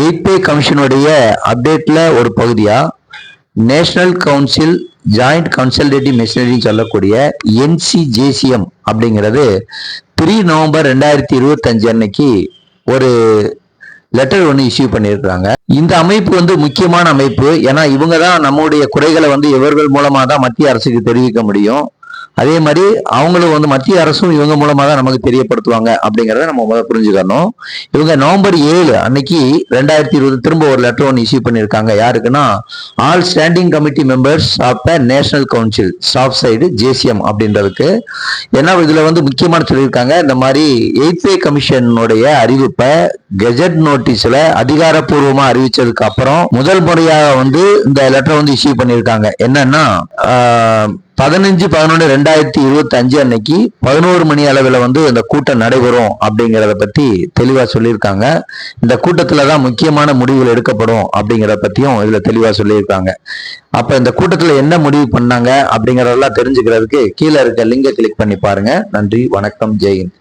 Eight பே கமிஷனுடைய அப்டேட்டில் ஒரு பகுதியாக நேஷனல் கவுன்சில் ஜாயிண்ட் கன்சல்டேட்டிவ் மிஷினரின்னு சொல்லக்கூடிய என்சிஜேசிஎம் அப்படிங்கிறது த்ரீ நவம்பர் ரெண்டாயிரத்தி இருபத்தஞ்சு அன்னைக்கு ஒரு லெட்டர் ஒன்று இஷ்யூ பண்ணியிருக்கிறாங்க. இந்த அமைப்பு வந்து முக்கியமான அமைப்பு. ஏன்னா இவங்க தான் நம்முடைய குறைகளை வந்து இவர்கள் மூலமாக தான் மத்திய அரசுக்கு தெரிவிக்க முடியும். அதே மாதிரி அவங்களும் வந்து மத்திய அரசும் இவங்க மூலமாக தான் நமக்கு தெரியப்படுத்துவாங்க அப்படிங்கிறத நம்ம முதல்ல புரிஞ்சுக்கணும். இவங்க நவம்பர் ஏழு அன்னைக்கு ரெண்டாயிரத்தி இருபது திரும்ப ஒரு லெட்டர் ஒன்று இஷ்யூ பண்ணியிருக்காங்க. யாருக்குன்னா all standing committee members of the national council staff side JCM அப்படின்றதுக்கு. ஏன்னா இதில் வந்து முக்கியமான சொல்லியிருக்காங்க. இந்த மாதிரி எயிட் பே கமிஷனுடைய அறிவிப்பை கெஜெட் நோட்டீஸில் அதிகாரப்பூர்வமாக அறிவிச்சதுக்கு அப்புறம் முதல் முறையாக வந்து இந்த லெட்டர் வந்து இஷ்யூ பண்ணியிருக்காங்க. என்னன்னா பதினஞ்சு பதினொன்று ரெண்டாயிரத்தி இருபத்தி அஞ்சு அன்னைக்கு பதினோரு மணி அளவில் வந்து இந்த கூட்டம் நடைபெறும் அப்படிங்கிறத பற்றி தெளிவாக சொல்லியிருக்காங்க. இந்த கூட்டத்தில் தான் முக்கியமான முடிவுகள் எடுக்கப்படும் அப்படிங்கிறத பற்றியும் இதில் தெளிவாக சொல்லியிருக்காங்க. அப்போ இந்த கூட்டத்தில் என்ன முடிவு பண்ணாங்க அப்படிங்கிறதெல்லாம் தெரிஞ்சுக்கிறதுக்கு கீழே இருக்க லிங்கை கிளிக் பண்ணி பாருங்கள் நன்றி வணக்கம் ஜெயின்